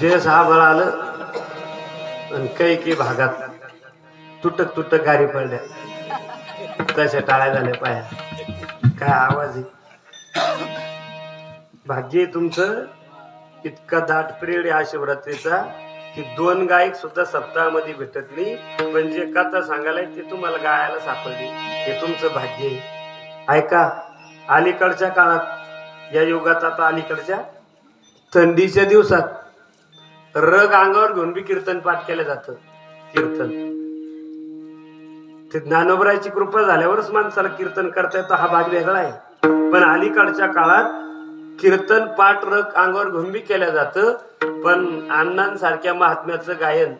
जे सहा आलं आणि काही काही भागात तुटक तुटक गाडी पडल्या. तशा टाळ्या झाल्या पाया. काय आवाज आहे? भाग्य आहे तुमचं इतका दाट पिरियड आहे शिवरात्रीचा की दोन गायक सुद्धा सप्ताहामध्ये भेटत नाही. पण जे कथा सांगायला ते तुम्हाला गायला सापडली. हे तुमचं भाग्य आहे. ऐका अलीकडच्या काळात या युगात आता अलीकडच्या थंडीच्या दिवसात रग अंगावर घेऊन बी कीर्तन पाठ केलं जातं. कीर्तन. ते ज्ञानोबरायची कृपा झाल्यावरच माणसाला कीर्तन करता येतं हा भाग वेगळा आहे. पण अलीकडच्या काळात कीर्तन पाठ रग अंगावर घेऊन बी केलं जातं. पण अण्णांसारख्या महात्म्याचं गायन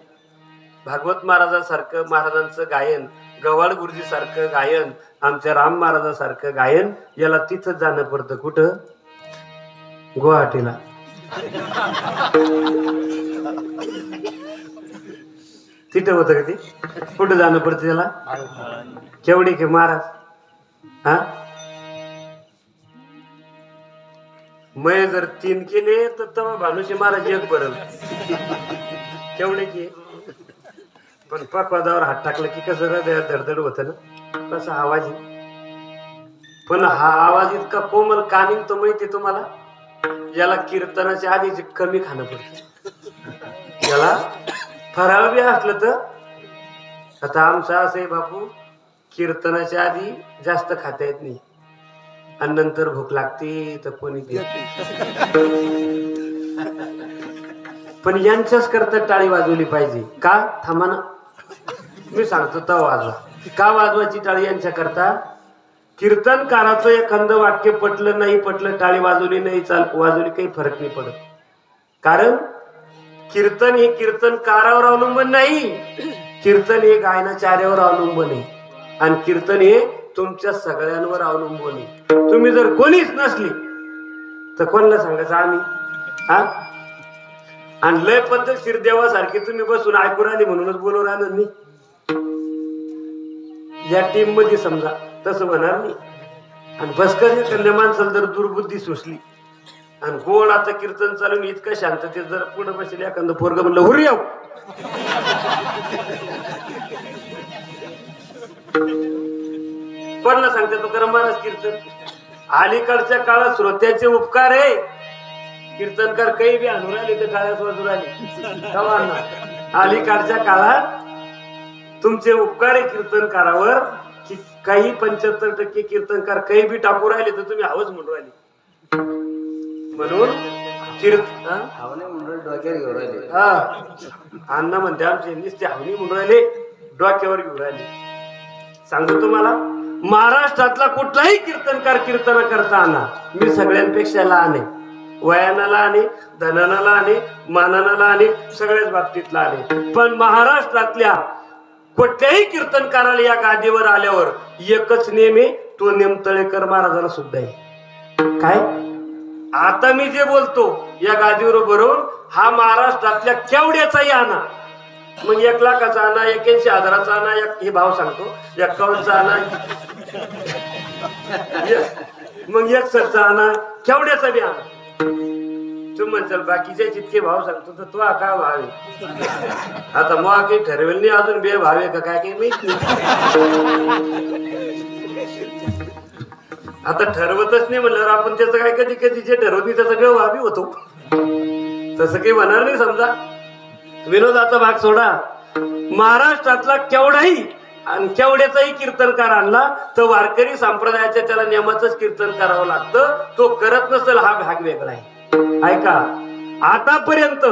भागवत महाराजांसारखं महाराजांचं गायन गवाड गुरुजी सारखं गायन आमच्या राम महाराजांसारखं गायन याला तिथं जाणं पडतं. कुठं? गुवाहाटीला. तिथं होतं का ते? कुठं जाणं पडतं त्याला? केवढी के महाराज? हा? मय जर तीन केले तर तेव्हा भानुशी महाराज एक बरं केवढे की? पण पकवादावर हात टाकला की कसं धडधड होत ना. कसा आवाज पण हा आवाज इतका कोमल का तो माहिती तुम्हाला? याला कीर्तनाच्या आधी कमी खाणं पडतं. याला फराळ बी असलं तर आता आमचं असं आहे बापू कीर्तनाच्या आधी जास्त खाता येत नाही. आणि नंतर भूक लागते तर कोणी पण यांच्याच करता टाळी वाजवली पाहिजे. का? थांबा ना. मी सांगतो तर वाजवा. का वाजवायची टाळी यांच्या करता? कीर्तनकाराचं एखादं वाक्य पटलं नाही पटलं टाळी वाजवली नाही चाल वाजवली काही फरक नाही पडत. कारण कीर्तन हे कीर्तनकारावर अवलंबून नाही. कीर्तन हे गायनाचार्यावर अवलंबून आहे आणि कीर्तन हे तुमच्या सगळ्यांवर अवलंबून आहे तुम्ही जर कोणीच नसली तर कोणाला सांगायचं आम्ही? हा? आणि लय पद्धतशीर देवासारखी तुम्ही बसून ऐकून आली म्हणूनच बोलून आलो मी. या टीममध्ये समजा तसं म्हणाल मी आणि बसकर कन्या माणसाला जर दुर्बुद्धी सुचली आणि गोड आता कीर्तन चालून इतकं शांततेत जर पुढे बसले एखादं पोरग म्हणलं हुरी याव कोणाला सांगते तो करा महाराज कीर्तन? अलीकडच्या काळात श्रोत्याचे उपकार आहे कीर्तनकार काही बी आणून राहिले तर टाळ्याच वाजून आले अलीकडच्या काळात तुमचे उपकार आहे कीर्तनकारावर की काही पंच्याहत्तर टक्के कीर्तनकार काही बी टाकू राहिले तर तुम्ही हवंच म्हणून राहिले. म्हणून कीर्तन हा? अण्णा म्हणते आमचे नुसते हवनी म्हणून राहिले डोक्यावर घेऊन राहिले. सांगतो तुम्हाला महाराष्ट्रातला कुठलाही कीर्तनकार कीर्तन करता आला मी सगळ्यांपेक्षा लहान आहे. वयानं लहान आहे धनानं लहान आहे मानानं लहान आहे सगळ्याच बाबतीत लहान आहे. पण महाराष्ट्रातल्या कुठल्याही कीर्तनकाराला या गादीवर आल्यावर एकच नेम आहे तो नेम तळेकर महाराजाला सुद्धा आहे. काय? आता मी जे बोलतो या गादीवर बरोबर हा महाराष्ट्रातल्या केवड्याचाही आणा मग एक लाखाचा आणा एक्याऐंशी हजाराचा आणा एक हे भाव सांगतो एकावन्नचा आणा. मग एक सरचा आणा केवड्याचा बी आणा? तू म्हणचाल बाकीचे जितके भाव सांगतो तर तो हा काय भाव आहे? आता मग काही ठरवेल नाही अजून बे भाव आहे का? काय काही माहीत नाही. आता ठरवतच नाही म्हणल्यावर आपण त्याचं काय कधी कधी जे ठरवत नाही त्याचा व्यवहार भावी होतो. तसं काही होणार नाही समजा. विनोदाचा भाग सोडा. महाराष्ट्रातला केवढाही आणि केवढ्याचाही कीर्तनकार आणला तर वारकरी संप्रदायाच्या त्याला नियमाचंच कीर्तन करावं लागतं. तो करत नसेल हा भाग वेगळा आहे. ऐका आतापर्यंत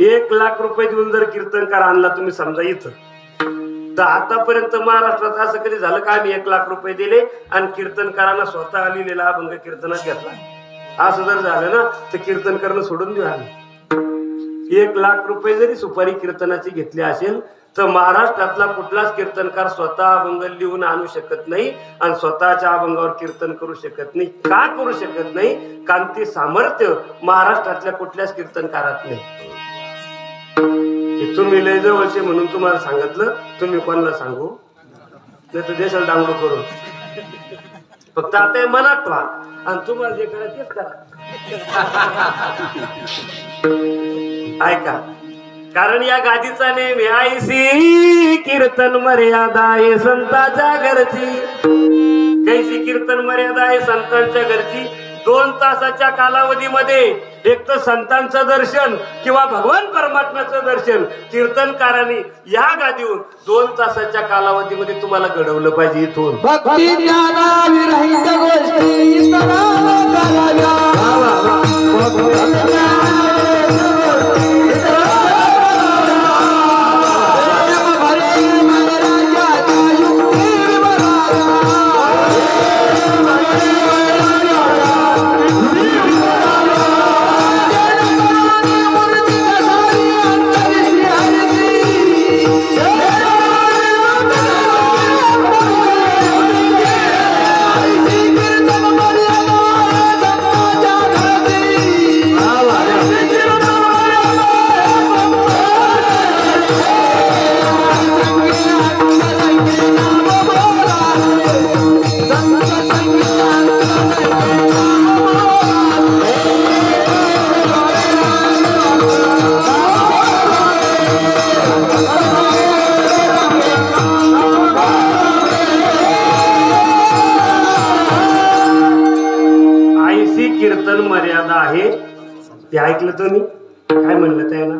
एक लाख रुपये देऊन जर कीर्तनकार आणला तुम्ही समजा इथं तर आतापर्यंत महाराष्ट्रात असं कधी झालं का आम्ही एक लाख रुपये दिले आणि कीर्तनकारांना स्वतः लिहिलेला अभंग कीर्तनात घेतला? असं जर झालं ना तर कीर्तन करणं सोडून देऊ आम्ही. एक लाख रुपये जरी सुपारी कीर्तनाची घेतली असेल तर महाराष्ट्रातला कुठलाच कीर्तनकार स्वतः अभंग लिहून आणू शकत नाही आणि स्वतःच्या अभंगावर कीर्तन करू शकत नाही. का करू शकत नाही? कारण ते सामर्थ्य महाराष्ट्रातल्या कुठल्याच कीर्तनकारात नाही. तुम्ही लय जवळचे म्हणून तुम्हाला सांगितलं. तुम्ही कोणाला सांगू? नाही तर देशाला डांगडू करून फक्त आता मनात व्हा आणि तुम्हाला जे करायचं तेच करा. ऐका. कारण या गादीचा नेम आईसी कीर्तन मर्यादा आहे संताच्या घरची. कैसी कीर्तन मर्यादा आहे संतांच्या घरची. दोन तासाच्या कालावधीमध्ये एक तर संतांचं दर्शन किंवा भगवान परमात्म्याचं दर्शन कीर्तनकारांनी या गादीहून दोन तासाच्या कालावधीमध्ये तुम्हाला घडवलं पाहिजे इथून. भक्ती ज्ञानाविरहित गोष्टी आहे. ते ऐकलं तुम्ही काय म्हणलं त्याला?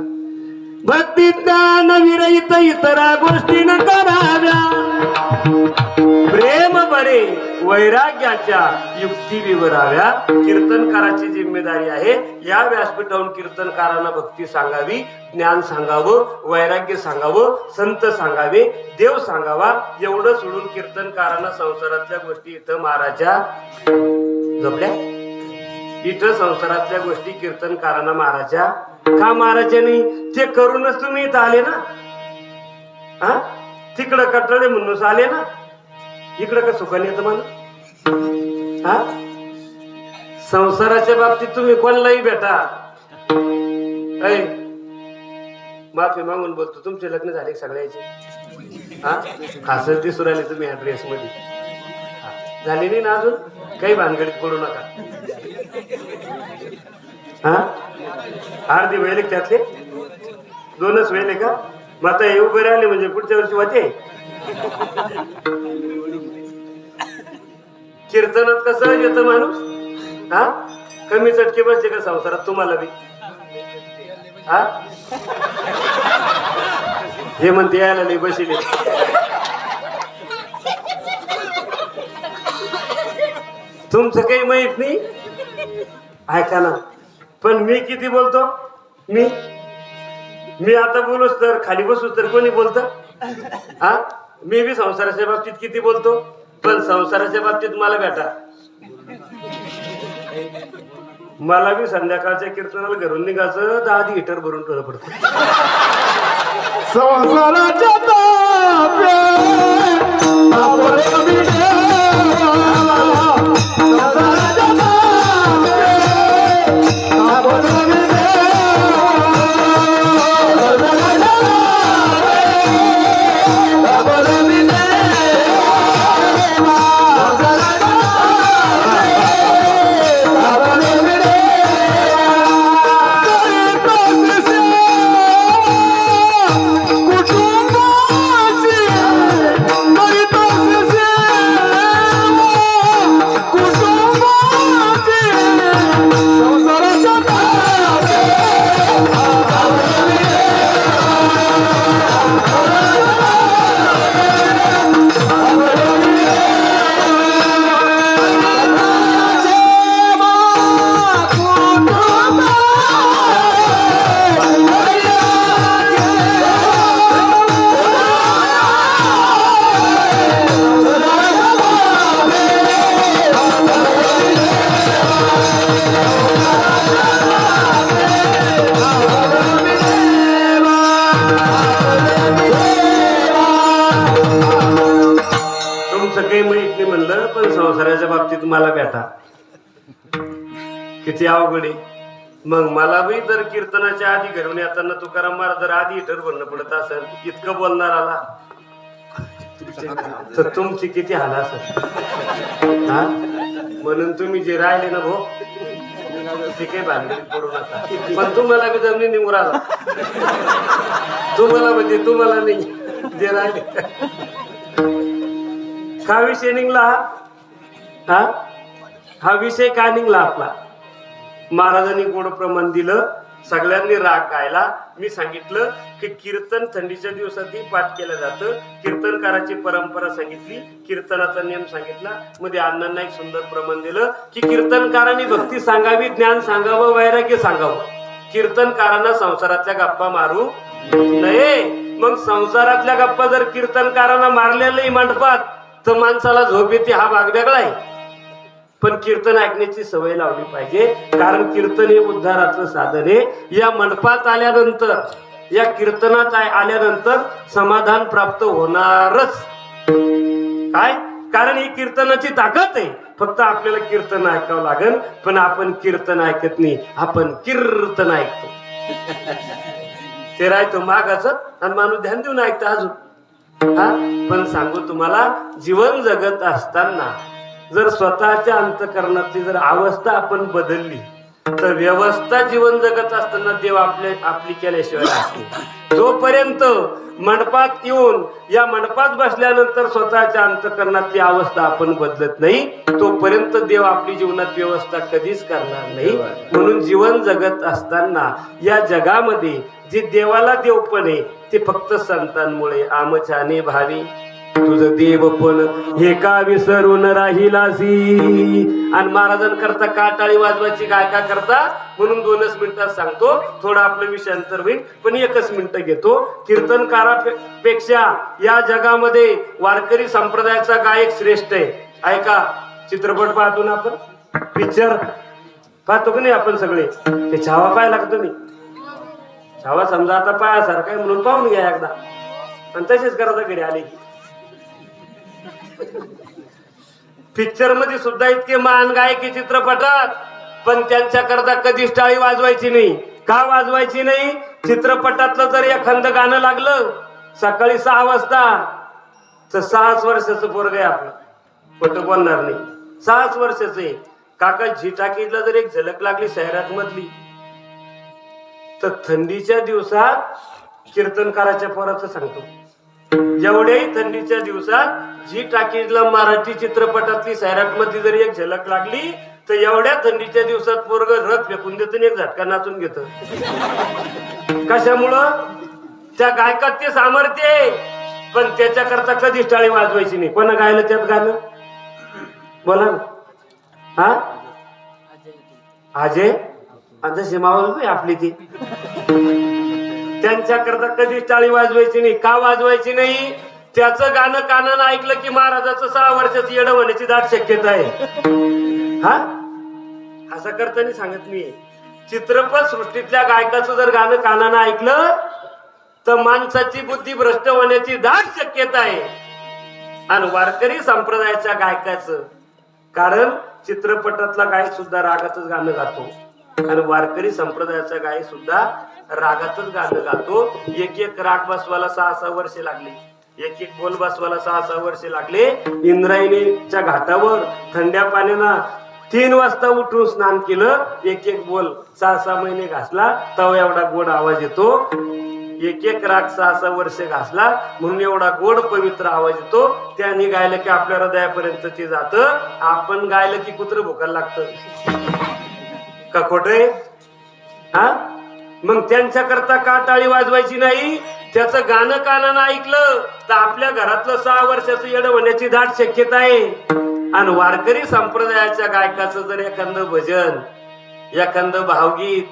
भक्ती ज्ञान विरहित इतरा गोष्टी न कराव्या. प्रेम बरे वैराग्याच्या युक्ती विवराव्या. कीर्तनकाराची जिम्मेदारी आहे. या व्यासपीठावरून कीर्तनकारांना भक्ती सांगावी ज्ञान सांगावं वैराग्य सांगावं संत सांगावे देव सांगावा. एवढं सोडून कीर्तनकारांना संसारातल्या गोष्टी इथं महाराजा जपल्या? इथं संसारातल्या गोष्टी कीर्तनकारांना महाराजा का महाराजांनी ते करूनच तुम्ही इथं आले ना? हा? तिकडं कटळे म्हणूनच आले ना? इकडं का सुखाने येतं मला हा? संसाराच्या बाबतीत तुम्ही कोणालाही भेटा. ऐ माफी मागून बोलतो तुमचे लग्न झाले सगळ्याचे? हा? खास दिसून राहिले तुम्ही या ड्रेस मध्ये झाले नाही ना अजून? काही भानगडीत पडू नका. हा? अर्धी वेळे त्यातले? दोनच वेळे का? मग आता हे उभे राहिले म्हणजे पुढच्या वर्षी वाचे कीर्तनात कसं येतं माणूस? हा? कमी चटके बसते का संसारात तुम्हाला बी? हा? हे म्हणते यायला नाही बसिले तुमचं काही माहीत नाही? ऐका ना. पण मी किती बोलतो? मी? मी आता बोलूच तर खाली बसूच तर कोणी बोलत? हा? मी बी संसाराच्या बाबतीत किती बोलतो? पण संसाराच्या बाबतीत मला भेटा. मला बी संध्याकाळच्या कीर्तनाला घरून निघायचं तर आधी हिटर भरून ठेवलं पडतं. संसाराच्या किती अवघड आहे. मग मला बी जर कीर्तनाच्या आधी घरून येताना तुकाराम महाराज जर आधी हिटर भरणं पडत असेल इतकं बोलणार आला. तर तुमची किती हाल असेल? हा? म्हणून तुम्ही जे राहिले ना भाऊ ते काही भांडण पडू नका. पण तुम्हाला बी जमिनी निघून आला. तुम्हाला म्हणजे तुम्हाला नाही जे राहिले. हा विषय निघला हा? हा विषय का निघला आपला? महाराजांनी गोड प्रमाण दिलं. सगळ्यांनी राग गायला. मी सांगितलं की कीर्तन थंडीच्या दिवसातही पाठ केलं जातं. कीर्तनकाराची परंपरा सांगितली. कीर्तनाचा नियम सांगितला. मध्ये अण्णांना एक सुंदर प्रमाण दिलं की कीर्तनकारांनी भक्ती सांगावी ज्ञान सांगावं वैराग्य सांगावं. कीर्तनकारांना संसारातल्या गप्पा मारू नये. मग संसारातल्या गप्पा जर कीर्तनकारांना मारलेलं मंडपात तर माणसाला झोप येते. हा भाग वेगळा आहे. पण कीर्तन ऐकण्याची सवय लावली पाहिजे. कारण कीर्तन हे उद्धाराचं साधन आहे. या मंडपात आल्यानंतर या कीर्तनात आल्यानंतर समाधान प्राप्त होणारच. काय? कारण ही कीर्तनाची ताकद आहे. फक्त आपल्याला कीर्तन ऐकावं लागेल पण आपण कीर्तन ऐकत नाही. आपण कीर्तन ऐकतो. ते राहतो मागाच आणि माणूस ध्यान देऊन ऐकतं अजून. हा? पण सांगू तुम्हाला जीवन जगत असताना जर स्वतःच्या अंतकरणाची जर अवस्था आपण बदलली तर व्यवस्था जीवन जगत असताना देव आपल्या आपली केल्याशिवाय असते जोपर्यंत मंडपात येऊन या मंडपात बसल्यानंतर स्वतःच्या अंतकरणातली अवस्था आपण बदलत नाही तोपर्यंत देव आपली जीवनात व्यवस्था कधीच करणार नाही. म्हणून जीवन जगत असताना या जगामध्ये जे देवाला देवपण आहे ते फक्त संतांमुळे आमछाने भावी. तुझं देवपण हे का विसरून राहिलासी? आणि महाराजांकरता काटाळी वाजवायची काय का करता? म्हणून दोनच मिनिटात सांगतो. थोडं आपलं विषयांतर होईल पण एकच मिनिट घेतो. कीर्तनकारापेक्षा या जगामध्ये वारकरी संप्रदायाचा गायक श्रेष्ठ आहे. ऐका चित्रपट पाहतो ना आपण? पिक्चर पाहतो की नाही आपण सगळे? ते छावा पाहायला लागतो मी. छावा समजा आता पायासारखा आहे म्हणून पाहून घ्या एकदा. आणि तसेच करता घरी आले की. पिक्चरमध्ये सुद्धा इतके महान गायकी चित्रपटात पण त्यांच्याकरता कधीच टाळी वाजवायची नाही. का वाजवायची नाही? चित्रपटातलं जर एखादं गाणं लागलं सकाळी सहा वाजता तर सहाच वर्षाचं पोरग आहे आपलं. खोटं बोलणार नाही. सहाच वर्षाचं आहे. काका झिटाकीला जर एक झलक लागली शहरात मधली तर थंडीच्या दिवसात कीर्तनकाराच्या पोराचं सांगतो. एवढ्याही थंडीच्या दिवसात जी टाकीजला मराठी चित्रपटातली सैराटमधली मध्ये जरी एक झलक लागली तर एवढ्या थंडीच्या दिवसात पोरग रथ फेकून देत एक झटका नाचून घेत. कशामुळं? त्या गायकात ते सामर्थ्य पण त्याच्याकरता कधीच टाळी वाजवायची नाही. कोणा गायलं त्यात गाणं? बोला ना. हा? अजय. जशी मावल आपली ती. त्यांच्याकरता कधीच टाळी वाजवायची नाही. का वाजवायची नाही? त्याचं गाणं कानानं ऐकलं की महाराजाचं सहा वर्षाचं येडं होण्याची दाट शक्यता आहे. हा? असं करताना सांगत मी चित्रपट सृष्टीतल्या गायकाचं जर गाणं कानानं ऐकलं तर माणसाची बुद्धी भ्रष्ट होण्याची दाट शक्यता आहे. आणि वारकरी संप्रदायाच्या गायकाचं कारण चित्रपटातला गायक सुद्धा रागातच गाणं गातो. आणि वारकरी संप्रदायाचा गायक सुद्धा रागातच गाणं गातो. एक एक राग बसवायला सहा सहा वर्षे लागली. एक एक बोल बसवायला सहा सहा वर्षे लागले. इंद्रायणीच्या घाटावर थंड्या पाण्यानं तीन वाजता उठून स्नान केलं. एक एक बोल सहा सहा महिने घासला. तव एवढा गोड आवाज येतो. एक एक राग सहा सहा वर्ष घासला. म्हणून एवढा गोड पवित्र आवाज येतो. त्याने गायलं की आपल्या हृदयापर्यंत ते जात. आपण गायलं की कुत्र भुकायला लागतं. का खोटे हा? मग त्यांच्याकरता का टाळी वाजवायची नाही. त्याचं गाणं कानानं ऐकलं तर आपल्या घरातलं सहा वर्षाचं येड होण्याची दाट शक्यता आहे. आणि वारकरी संप्रदायाच्या गायकाचं जर एखादं भजन एखादं भावगीत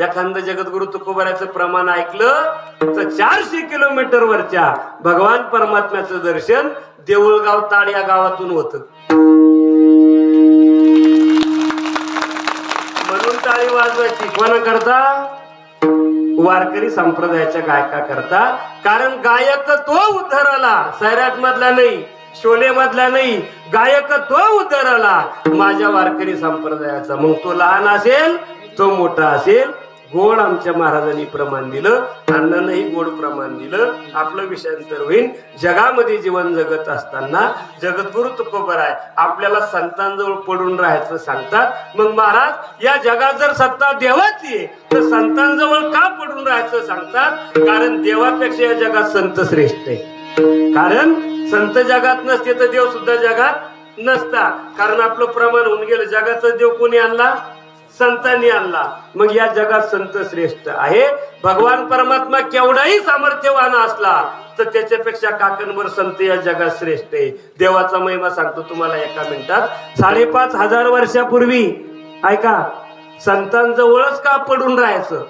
एखादं जगद्गुरु तुकोबऱ्याचं प्रमाण ऐकलं तर चारशे किलोमीटर वरच्या भगवान परमात्म्याचं दर्शन देऊळगाव ताड या गावातून होत. म्हणून टाळी वाजवायची. कोणा करता वारकरी संप्रदायाच्या गायका करता कारण गायक तो उद्धाराला सैराट मधला नाही शोले मधला नाही गायक तो उद्धाराला माझ्या वारकरी संप्रदायाचा. मग तो लहान असेल तो मोठा असेल गोड आमच्या महाराजांनी प्रमाण दिलं अण्णांनाही गोड प्रमाण दिलं. आपलं विषयांतर होईल जगामध्ये जीवन जगत असताना जगद्गुरु तुकोबर आहे आपल्याला संतांजवळ पडून राहायचं सांगतात. मग महाराज या जगात जर सत्ता देवाची आहे तर संतांजवळ का पडून राहायचं सांगतात? कारण देवापेक्षा या जगात संत श्रेष्ठ आहे कारण संत जगात नसते तर देव सुद्धा जगात नसता. कारण आपलं प्रमाण होऊन गेलं. जगाचा देव कोणी आणला? संतांनी आणला. मग या जगात संत श्रेष्ठ आहे. भगवान परमात्मा केवढाही सामर्थ्यवान असला तर त्याच्यापेक्षा काकणभर संत या जगात श्रेष्ठ आहे. देवाचा महिमा सांगतो तुम्हाला एका मिनिटात. साडेपाच हजार वर्षापूर्वी ऐका संतांजवळच का पडून राहायचं?